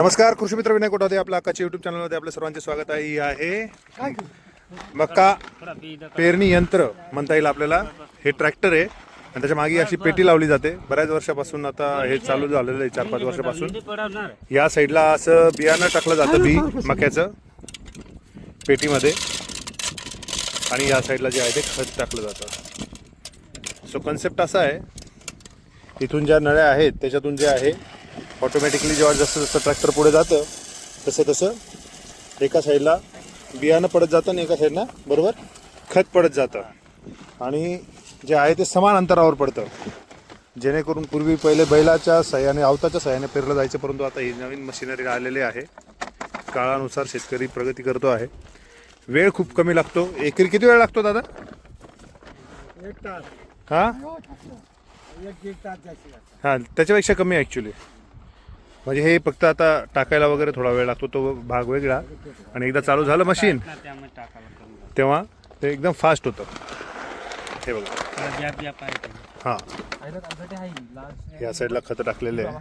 नमस्कार कृषी मित्र विनय कोटावदे आपल्या आकाच्या युट्यूब चॅनलमध्ये आपल्या सर्वांचे स्वागत आहे. ही आहे मक्का पेरणी यंत्र म्हणता येईल आपल्याला. हे ट्रॅक्टर आहे आणि त्याच्यामागे अशी पेटी लावली जाते. बऱ्याच वर्षापासून आता हे चालू झालेलं आहे चार पाच वर्षापासून. या साईडला असं बियाणं टाकलं जातं बी मक्याचं पेटीमध्ये. आणि या साईडला जे आहे ते खत टाकलं जातं. सो कन्सेप्ट असा आहे इथून ज्या नळ्या आहेत त्याच्यातून जे आहे ऑटोमॅटिकली जेव्हा जसं जसं ट्रॅक्टर पुढे जातं तसं तसं एका साईडला बियाणं पडत जातं आणि एका साईडला बरोबर खत पडत जातं. आणि जे आहे ते समान अंतरावर पडतं. जेणेकरून पूर्वी पहिले बैलाच्या सहाय्याने आवताच्या सहाय्याने पेरलं जायचं परंतु आता ही नवीन मशिनरी आलेली आहे. काळानुसार शेतकरी प्रगती करतो आहे. वेळ खूप कमी लागतो. एकरी किती वेळ लागतो दादा? एक तास. हां? हां त्याच्यापेक्षा कमी ॲक्च्युली म्हणजे हे फक्त आता टाकायला वगैरे थोडा वेळ लागतो तो भाग वेगळा. आणि एकदा चालू झालं मशीन. तेव्हा ते एकदम फास्ट होतं. हे बघा. हां. या साईडला खतं टाकलेले आहे.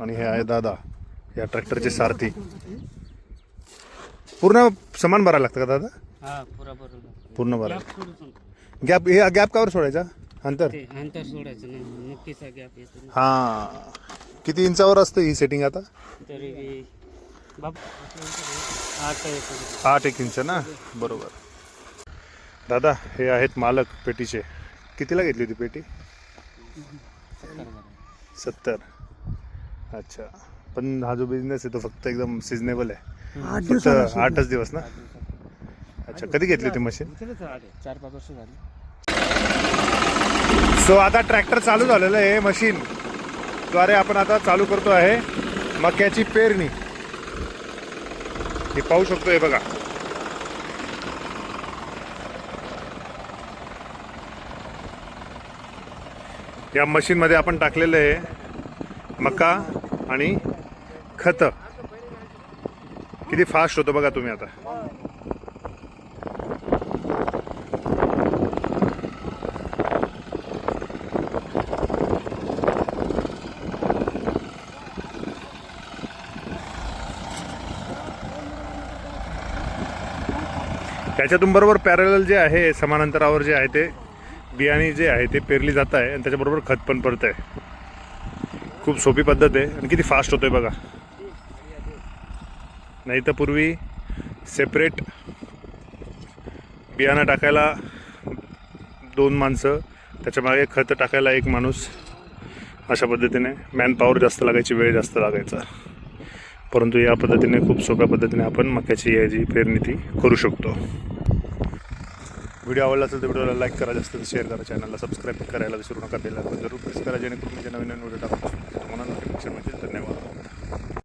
आणि हे आहे दादा या ट्रॅक्टरचे सारथी. पूर्ण समान भरायला लागतं का दादा? हा पूर्ण भरायला. गॅप हे गॅप कावर सोडायचा? अंतर? सोडायचं गॅप. हां. किती इंचावर असतं ही सेटिंग आता? तरी बी बाप आठ येतो आठ एक इंच ना? बरोबर. दादा हे आहेत मालक पेटीचे. कितीला घेतली होती पेटी? सत्तर. अच्छा. पण हा जो बिझनेस आहे तो फक्त एकदम सिजनेबल आहे. फक्त आठच दिवस ना? अच्छा कधी घेतली होती मशीन चार पाच वर्ष झाली. सो आता ट्रॅक्टर चालू झालेलं आहे मशीन द्वारे आपण आता चालू करतो आहे मक्याची पेरणी. हे पाहू शकतो हे बघा. या मशीनमध्ये आपण टाकलेलं आहे मका आणि खत. किती फास्ट होतं बघा तुम्ही आता. त्याच्यातून बरोबर पॅरल जे आहे समानांतरावर जे आहे ते बियाणे जे आहे ते पेरली जात आहे आणि त्याच्याबरोबर खत पण पडत आहे खूप सोपी पद्धत आहे आणि किती फास्ट होतोय बघा. नाही तर पूर्वी सेपरेट बियाणं टाकायला दोन माणसं त्याच्यामागे खत टाकायला एक माणूस. अशा पद्धतीने मॅनपॉवर जास्त लागायची वेळ जास्त लागायचा. परंतु या पद्धतीने खूप सोप्या पद्धतीने आपण मक्याची याची पेरणी ती करू शकतो. व्हिडिओ आवडला असेल तर व्हिडिओला लाईक करा जास्त शेअर करा चॅनलला सबस्क्राईब करायला विसरू नका बेल जरूर प्रेस करा जेणेकरून मी जे नवीन नवीन व्हिडिओ टाकतो तुम्हाला नोटिफिकेशन मिळतील धन्यवाद.